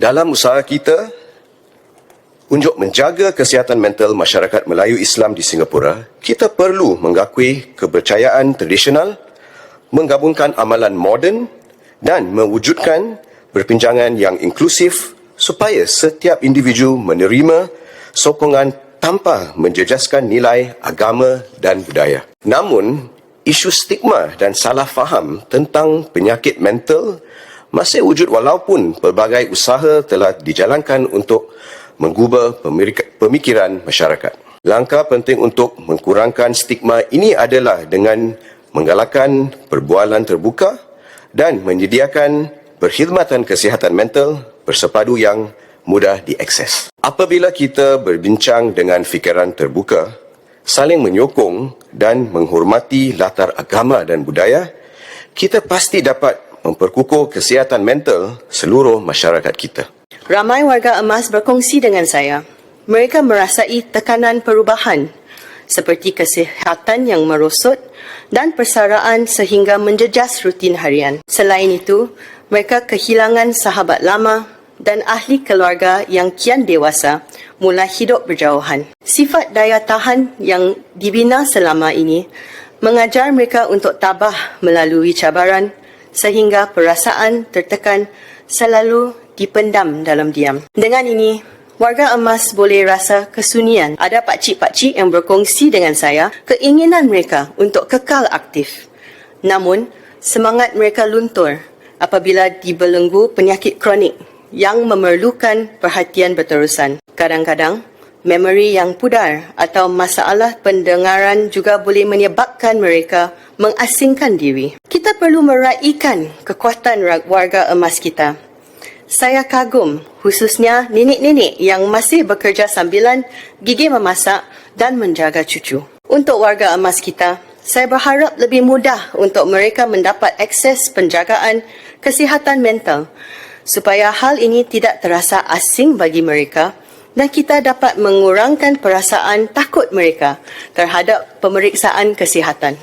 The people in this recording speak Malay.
Dalam usaha kita untuk menjaga kesihatan mental masyarakat Melayu Islam di Singapura, kita perlu mengakui kepercayaan tradisional, menggabungkan amalan moden dan mewujudkan perbincangan yang inklusif supaya setiap individu menerima sokongan tanpa menjejaskan nilai agama dan budaya. Namun, isu stigma dan salah faham tentang penyakit mental masih wujud walaupun pelbagai usaha telah dijalankan untuk mengubah pemikiran masyarakat. Langkah penting untuk mengkurangkan stigma ini adalah dengan menggalakkan perbualan terbuka dan menyediakan perkhidmatan kesihatan mental bersepadu yang mudah diakses. Apabila kita berbincang dengan fikiran terbuka, saling menyokong dan menghormati latar agama dan budaya, kita pasti dapat memperkukuh kesihatan mental seluruh masyarakat kita. Ramai warga emas berkongsi dengan saya. Mereka merasai tekanan perubahan seperti kesihatan yang merosot dan persaraan sehingga menjejas rutin harian. Selain itu, mereka kehilangan sahabat lama dan ahli keluarga yang kian dewasa mulai hidup berjauhan. Sifat daya tahan yang dibina selama ini mengajar mereka untuk tabah melalui cabaran sehingga perasaan tertekan selalu dipendam dalam diam. Dengan ini, warga emas boleh rasa kesunyian. Ada pakcik-pakcik yang berkongsi dengan saya keinginan mereka untuk kekal aktif. Namun, semangat mereka luntur apabila dibelenggu penyakit kronik yang memerlukan perhatian berterusan. Kadang-kadang, memori yang pudar atau masalah pendengaran juga boleh menyebabkan mereka mengasingkan diri. Kita perlu meraihkan kekuatan warga emas kita. Saya kagum khususnya nenek-nenek yang masih bekerja sambilan gigi memasak dan menjaga cucu. Untuk warga emas kita, saya berharap lebih mudah untuk mereka mendapat akses penjagaan kesihatan mental supaya hal ini tidak terasa asing bagi mereka dan kita dapat mengurangkan perasaan takut mereka terhadap pemeriksaan kesihatan.